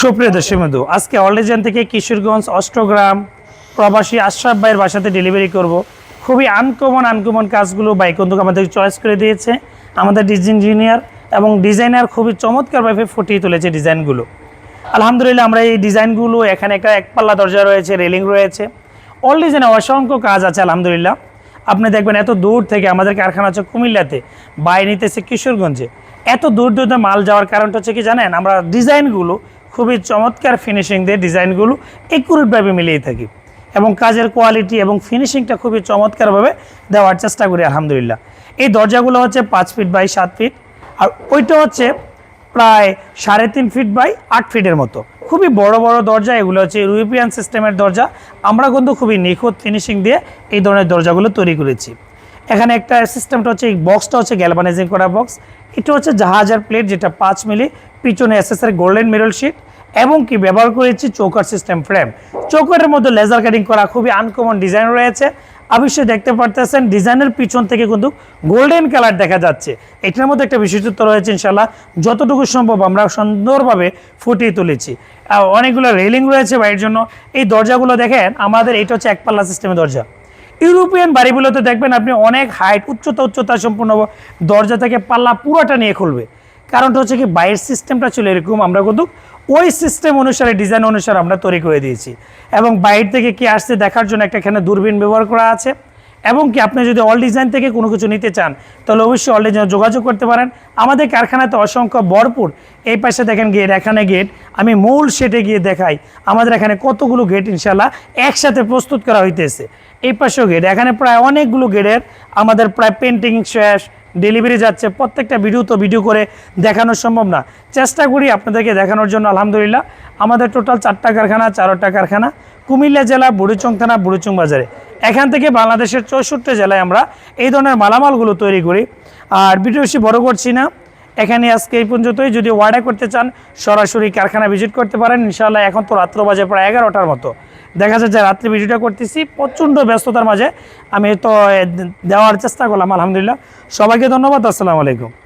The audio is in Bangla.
সুপ্রিয় দর্শক বন্ধু, আজকে অলরেজেন থেকে কিশোরগঞ্জ, অষ্টগ্রাম প্রবাসী আশরাফ ভাইয়ের বাসাতে ডেলিভারি করব। খুবই আনকমন আনকমন কাজগুলো বাইক বন্ধু আমাদের চয়েস করে দিয়েছে। আমাদের ডিজাইন ইঞ্জিনিয়ার এবং ডিজাইনার খুবই চমৎকারভাবে ফুটিয়ে তুলেছে ডিজাইনগুলো। আলহামদুলিল্লাহ আমরা এই ডিজাইনগুলো এখানে একটা একপাল্লা দরজা রয়েছে রেলিং রয়েছে। অল ডিজাইনে অসংখ্য কাজ আছে আলহামদুলিল্লাহ। আপনি দেখবেন এত দূর থেকে আমাদের কারখানা হচ্ছে কুমিল্লাতে, বাই নিতেছে কিশোরগঞ্জে। এত দূর দূর মাল যাওয়ার কারণটা হচ্ছে কি জানেন? আমরা ডিজাইনগুলো খুবই চমৎকার ফিনিশিং দিয়ে ডিজাইনগুলো একুরেটভাবে মিলিয়ে থাকি। এবং কাজের কোয়ালিটি এবং ফিনিশিংটা খুবই চমৎকারভাবে দেওয়ার চেষ্টা করি, আলহামদুলিল্লাহ। এই দরজাগুলো হচ্ছে পাঁচ ফিট বাই সাত ফিট আর ওইটা হচ্ছে প্রায় সাড়ে তিন ফিট বাই আট ফিটের মতো। খুবই বড় বড় দরজা, এগুলো হচ্ছে ইউরোপিয়ান সিস্টেমের দরজা। আমরা কিন্তু খুবই নিখুঁত ফিনিশিং দিয়ে এই ধরনের দরজাগুলো তৈরি করেছি। এখানে একটা সিস্টেমটা হচ্ছে, এই বক্সটা হচ্ছে গ্যালভানাইজিং করা বক্স এটা হচ্ছে জাহাজের প্লেট যেটা পাঁচ মিলি, পিছনে এসএসআর গোল্ডেন মিরল শিট এবং কি ব্যবহার করেছি চৌকার সিস্টেম ফ্রেম চৌকারের মধ্যে লেজার কাটিং করা খুবই আনকমন ডিজাইন রয়েছে। অবশ্যই দেখতে পারতেছেন ডিজাইনের পিছন থেকে কিন্তু গোল্ডেন কালার দেখা যাচ্ছে। এটার মধ্যে একটা বিশেষত্ব রয়েছে ইনশাল্লাহ যতটুকু সম্ভব আমরা সুন্দরভাবে ফুটিয়ে তুলেছি। অনেকগুলো রেলিং রয়েছে বাড়ির জন্য। এই দরজাগুলো দেখেন, আমাদের এটা হচ্ছে একপাল্লা সিস্টেমের দরজা। ইউরোপিয়ান বাড়িগুলোতে দেখবেন আপনি অনেক হাইট উচ্চতা উচ্চতা সম্পূর্ণ দরজা থেকে পাল্লা পুরোটা নিয়ে খুলবে। কারণটা হচ্ছে কি, বাইরের সিস্টেমটা ছিল এরকম, আমরা কিন্তু ওই সিস্টেম অনুসারে ডিজাইন অনুসারে আমরা তৈরি করে দিয়েছি। এবং বাইরে থেকে কি আসছে দেখার জন্য একটা এখানে দূরবীন ব্যবহার করা আছে। এবং কি আপনি যদি অল ডিজাইন থেকে কোনো কিছু নিতে চান, তাহলে অবশ্যই অল ডিজাইন যোগাযোগ করতে পারেন। আমাদের কারখানাতে অসংখ্য ভরপুর, এই পাশে দেখেন গেট এখানে গেট আমি মূল সেটে গিয়ে দেখাই। আমাদের এখানে কতগুলো গেট ইনশাল্লাহ একসাথে প্রস্তুত করা হইতেছে। এই পাশেও গেট এখানে প্রায় অনেকগুলো গেটের আমাদের প্রায় পেন্টিং শেষ ডেলিভারি যাচ্ছে, প্রত্যেকটা ভিডিও তো ভিডিও করে দেখানো সম্ভব না। চেষ্টা করি আপনাদেরকে দেখানোর জন্য, আলহামদুলিল্লাহ। আমাদের টোটাল চারটা কারখানা চারটা কারখানা কুমিল্লা জেলা, বুড়িচং থানা, বুড়িচং বাজারে। এখান থেকে বাংলাদেশের চৌষট্টি জেলায় আমরা এই ধরনের মালামালগুলো তৈরি করি। আর ভিডিও বেশি বড় করছি না। এখানে আজকে এই পর্যন্তই। যদি অর্ডার করতে চান, সরাসরি কারখানা ভিজিট করতে পারেন। ইনশাআল্লাহ এখন তো রাত্র বাজে প্রায় এগারোটার মতো। দেখা যাচ্ছে রাত্রে ভিডিওটা করতেছি। প্রচণ্ড ব্যস্ততার মাঝে আমি তো দেওয়ার চেষ্টা করলাম, আলহামদুলিল্লাহ। সবাইকে ধন্যবাদ। আসসালামু আলাইকুম।